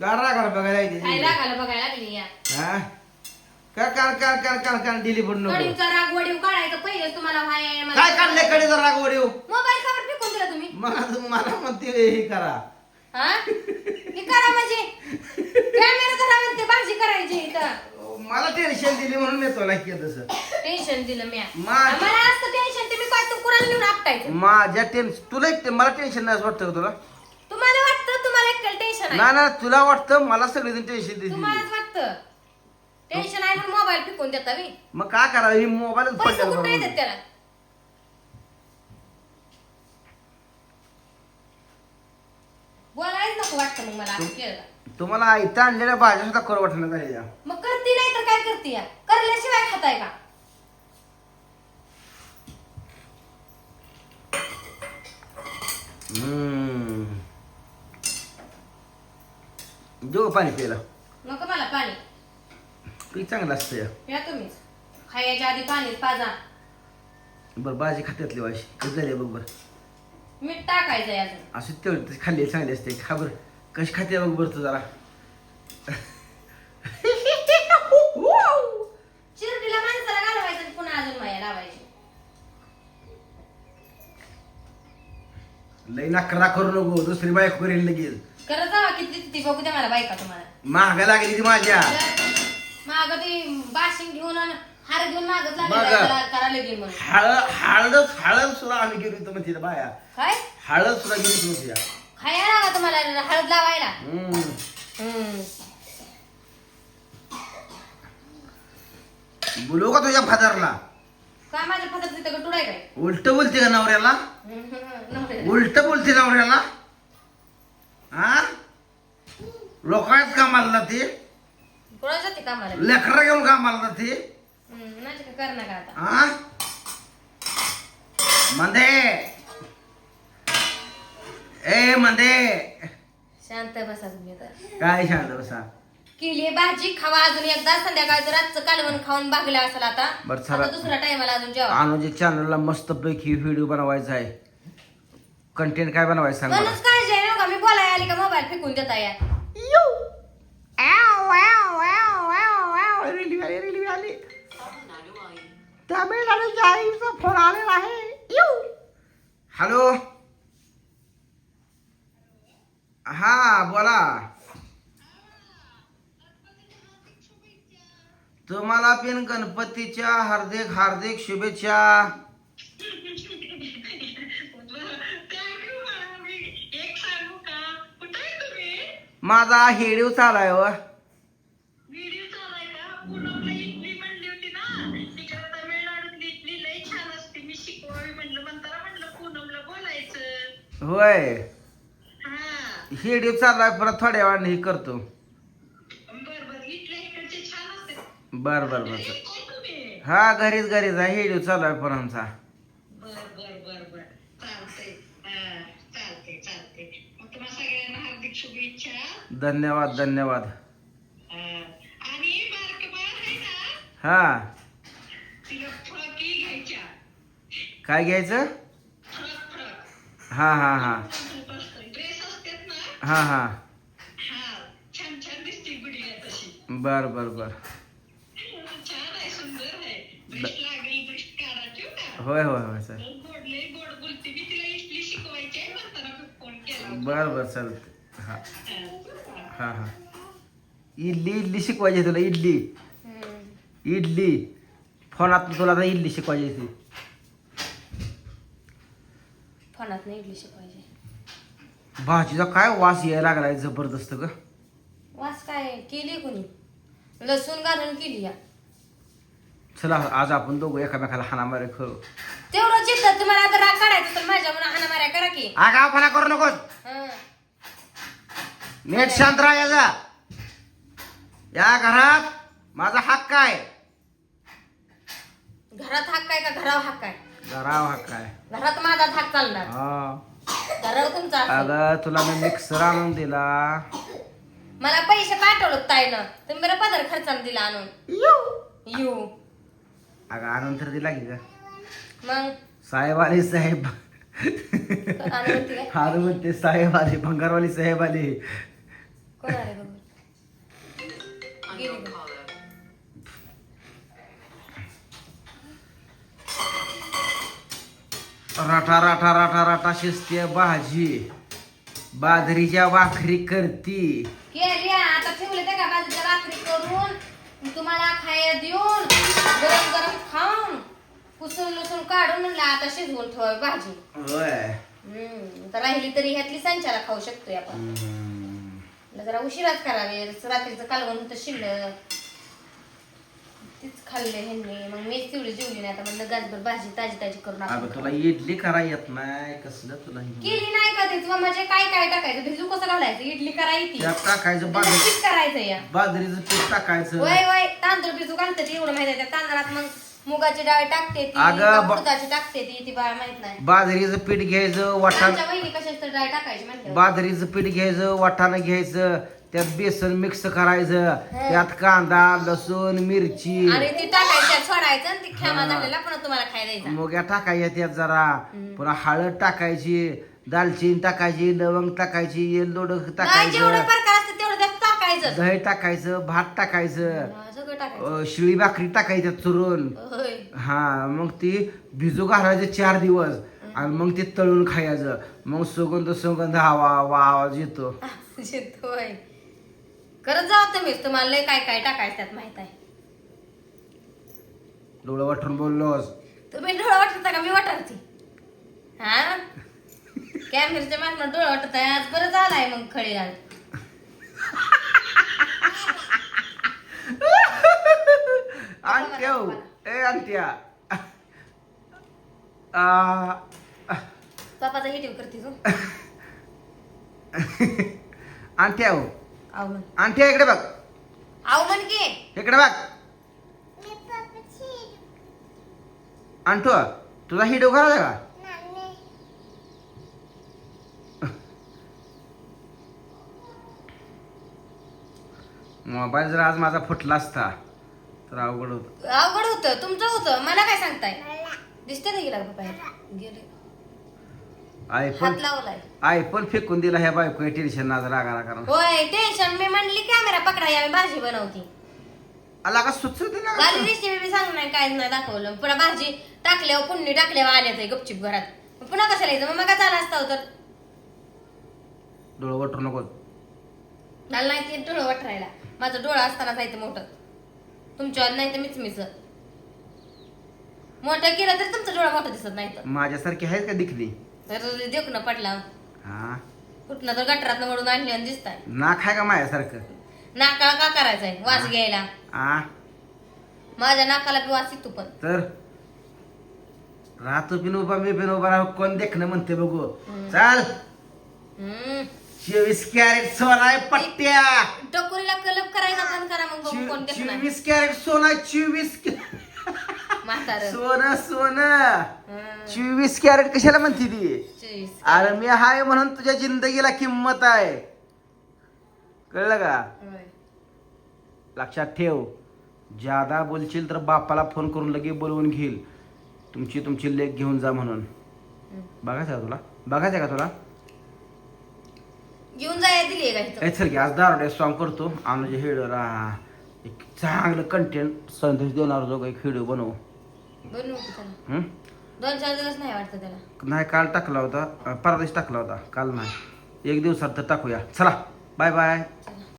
गाडा बघायला काय येते रागाला बघायला लागली या? हा? कर कर कर कर कर कर दिली पण नको. कडीचा राग वडीव काढायचं पहिलेच तुम्हाला व्हाय मला- काय काढले कडे जर येऊ मोबाईल कवर फेकून दिला तुम्ही. मग मला म्हणते हे करा. हा? हे करा म्हणजे. कॅमेरा धरा म्हणते भाजी करायची इथं. मला टेन्शन दिली म्हणून मी तुला केलं तसं टेन्शन दिलं मा- मला असतं टेन्शन तुम्ही काय तू कुणाला नेऊन आपटायचं? माझ्या टेन्शन तुला एक मला टेन्शन नाही असं वाटतं का तुला तुम्हाला वाटतं तुम्हाला एकट्याला टेन्शन ना आहे ना तुला वाटतं मला सगळेजण टेन्शन देते वाटतं. टेन्शन आहे म्हणून मोबाईल फेकून देता मी. मग काय करावं? ही मोबाईलच पैसे पडल्यावर कुठे. येतात त्याला बोलायच नको वाटतं मग मला असं केलं तुम्हाला इथं आणलेल्या भाज्या सुद्धा करू वाटणं झालेल्या. मग करती नाही तर काय करते या? करल्याशिवाय खाताय का? हम्म. देऊ पाणी प्यायला. नको मला पाणी. पी चांगलं असतं या. या तुम्हीच. खायच्या आधी पाणी पाजा. बरं भाजी खात्यातली वाशी. कधी झाली बघ बरं. मीठ टाकायचंय अजून. असं तेवढी तशी खाल्ली चांगली असते. खा बरं. कशी खाते बघ बरं तू जरा. चिरटीला माणसाला घालवायचं आणि पुन्हा अजून माया लावायची. लई नकरा करू नको दुसरी बायको करेल लगेच. करत जावा किती ती बघू द्या मला बायका तुम्हाला. महागा लागली ती माझ्या. माग ती बाशिंग घेऊन आणि हार घेऊन बघा. लागले करायला गेली म्हणून. हळद हळद हळद सुद्धा आम्ही गेलो होतो म्हणते बाया. काय? हळद सुद्धा गेली होती म्हणते. या. खायला लागा तुम्हाला? हळद लावायला? हम्म. हम्म. बोलू का तुझ्या फादरला? का माझ्या फातात तिथं काय? उलट बोलते का नवऱ्याला? नव्हते. उलट बोलते नवऱ्याला? हा? लोकांच कामाला जाते? कोणाला जाते कामाला? लेकरा घेऊन कामाला जाते? हम्म, माझ्या काय करणार का आता? हा? मंदे! ए मंदे! शांत बसा तुम्ही काय शांत बसा? केली भाजी खावा अजून एकदा. संध्याकाळचं रातचं कालवण खाऊन भागलं असेल आता. बरं, चला. आता दुसऱ्या टायमाला अजून जेवा. अनुजे चॅनलला मस्तपैकी व्हिडिओ बनवायचा आहे. कंटेंट काय बनवायचं सांग मला? काळजी आहे ना का मी बोलाय आली का मोबाईल फेकून देता या. रेल्वे आली रेल्वे आली तामिळनाडूच्या आईचा फोन आलेला आहे. हॅलो हा बोला. तुम्हाला पण गणपतीच्या हार्दिक हार्दिक शुभेच्छा. म्हणताना म्हणलं पूनमला बोलायचं. होय. हा. हेडिओ चाललाय परत थोड्या वेळाने हे करतो. बर बर. बर हा घरीच घरीच आहे. हेडिओ चालू आहे पण आमचा हा तुम्हाला सगळ्यांना हार्दिक शुभेच्छा. धन्यवाद धन्यवाद. हा. आणि बारक बाळ आहे ना? हा. तिला फ्रॉकी घ्यायच्या. काय घ्यायचं? Frock frock. हा हा हा. ड्रेस असतात ना? हा हा. हा छान छान दिसते गुडीला तशी. बर बर बर. छान आहे सुंदर आहे. ड्रेस लागेल ड्रेस काढा ठेवू का? होय होय होय सर. बर बर चालते हा. हा. हा. हा इडली इडली शिकवायची तुला इडली. इडली. फोनात तुला आता इडली शिकवायची ती. नाही इडली शिकवायची. भाजीचा काय वास यायला लागलाय जबरदस्त ग. वास काय? केली कोणी? लसूण घालून केली या. चला आज आपण दोघं एकामेकाला हाणामारे करू. तेवढं चित्त तुम्हाला आता राग काढायचं तर माझ्या म्हणून हाना माऱ्या करा की. आगावपणा करू नकोस. हं. नेट शांत राहायचा या घरात माझा हक्क आहे घरात हाक काय का घरावर हाक काय? घराव हक्क आहे घरात माझा हाक चालणार. हा. घरावर तुमचा असेल. अगं तुला मी मिक्सर आणून दिला. मला पैसे पाठवलं ताईनं. तुम्ही बरं पदर खर्चानं दिला आणून. येऊ अगं आणून तर दिला की ग. मग? साहेब. आले साहेब काय हार म्हणते साहेब आले भंगारवाली साहेब आले कोण आले बघू गेली बघ. राठा राठा राठा राठा शिजते भाजी बाजरीच्या भाकरी करती. केली आता ठेवले त्या का भाकरी करून? तुम्हाला खायला देऊन गरम गरम खाऊन पुसून लुसून काढून म्हणलं आता शिजवून ठेवावी भाजी. होय. हम्म तर राहिली तरी ह्यातली संचाला खाऊ शकतोय आपण. हम्म. जरा उशिराच करावे रात्रीचं कालवण होतं शिल्लक. तीच खाल्ले ह्यांनी. मग मीच तेवढी जेवली नाही. आता म्हणलं गाजभर भाजी ताजी ताजी करून आपण अगं तुला इडली करा येत नाही. कसलं तुला हे? केली नाही का तेच? मग म्हणजे काय काय टाकायचं? भिजू कसं घालायचं? इडली करायची त्यात टाकायचं बाजरी. पीठ करायचं या. बाजरीचं पीठ टाकायचं. वय वय. तांदूळ भिजू घालते ती. एवढं माहिती आहे त्या तांदळात मग मुगाची डाळ टाकते ती. अगं, का ब- उडदाची टाकते ती. ती बाळा माहीत नाही. बाजरीचं पीठ घ्यायचं वाटाण आमच्या बहिणी कशाची तर डाळ टाकायची म्हणते. बाजरीचं पीठ घ्यायचं वाटाणं घ्यायचं त्यात बेसन मिक्स करायचं त्यात कांदा लसूण मिरची. आणि ती टाकायची त्यात सोडायचं आणि ती खेमा झालेला पण तुम्हाला खायला द्यायचा. मोग्या टाकायच्या त्यात जरा. पुन्हा हळद टाकायची दालचिनी टाकायची लवंग टाकायची नाही जेवढं टाकायचं प्रकार असते तेवढं त्यात टाकायचं. दही टाकायचं भात टाकायचं. हा, सगळं टाकायचं. अं, शिळी भाकरी टाकायची त्यात चुरून. होय. हा मग ती भिजू घालायचे चार दिवस आणि मग ते तळून खायचं. मग सुगंध सुगंध हवा वा आवाज येतो. होय करत जाऊ तुम्हीच तुम्हाला लय काय काय टाकायचं त्यात माहीत आहे. डोळं वाटून बोललोस तुम्ही डोळा वाटता का? मी वाटरती हा? कॅमेरच्या मागणं डोळा वाटत आहे? आज बरं झालाय मग खळी लाल अंट्याव ए अंट्या आ, बापाचा हिटीव करते तू. आव अंट्या इकडे बघ. आव म्हण की. इकडे बघ. अंटू तुझा हिडो करायचा का? मोबाईल जर आज माझा फुटला असता तर अवघड होत. अवघड होतं. तुमचं होतं. मला काय सांगताय? दिसते ना गेला बाहेर? गेले. आयफोन हात लावलाय. आयफोन फेकून दिला ह्या बायको टेन्शन नाच रागा रागा. होय टेन्शन मी म्हणली कॅमेरा पकडा या मी भाजी बनवती. आला का सुचवते ना गाली रेसिपी मी सांग नाही काय नाही दाखवलं. पुन्हा भाजी टाकल्यावर पुण्य टाकल्यावर आल्या ते गपचिप घरात. मग पुन्हा कशाला यायचं मग झाला असता तर डोळं वटरू नको. मला नाही ते डोळं वठरायला माझं डोळं असताना जायचं मोठं. तुमच्यावर नाही तर मीच मिच मोठं केलं तर तुमचं डोळा मोठं दिसत नाही तर. माझ्यासारखी आहेत का दिखली तर देखणं पडला. हा? कुठनं तर गटरात म्हणून आणले आणि दिसताय. नाक आहे का माझ्यासारखं? नाकाला का करायचंय? वास घ्यायला. आ माझ्या नाकाला बी वास येतो पण. तर? राहतो पिन उभा मी पिन उभा राहू. कोण देखणं म्हणते बघू. चाल. हम्म. चोवीस कॅरेट सोना आहे पट्ट्या. टकोरीला कलप करायला बंद करा मग बघू कोण देखणार चोवीस कॅरेट सोना चोवीस म्हातार. सोनं सोनं. चोवीस कॅरेट कशाला म्हणते ती? अरे मी हाय म्हणून तुझ्या जिंदगीला किंमत आहे. कळलं का? लक्षात ठेव. ज्यादा बोलशील तर बापाला फोन करून लगे बोलवून घेईल. तुमची तुमची लेख घेऊन जा म्हणून. बघायचं का तुला? बघायचं का तुला? घेऊन जाय दिली का इथं? आज दारोडे सॉंग करतो. आमचे हेडर एक चांगलं कंटेंट संदेश देणार जो एक व्हिडिओ बनवू. त्याला हं? दोन चार दिवस नाही वाटतं त्याला. नाही काल टाकला होता. अं, परवा दिवशी टाकला होता. काल नाही. एक दिवसात तर टाकूया. चला. Bye bye.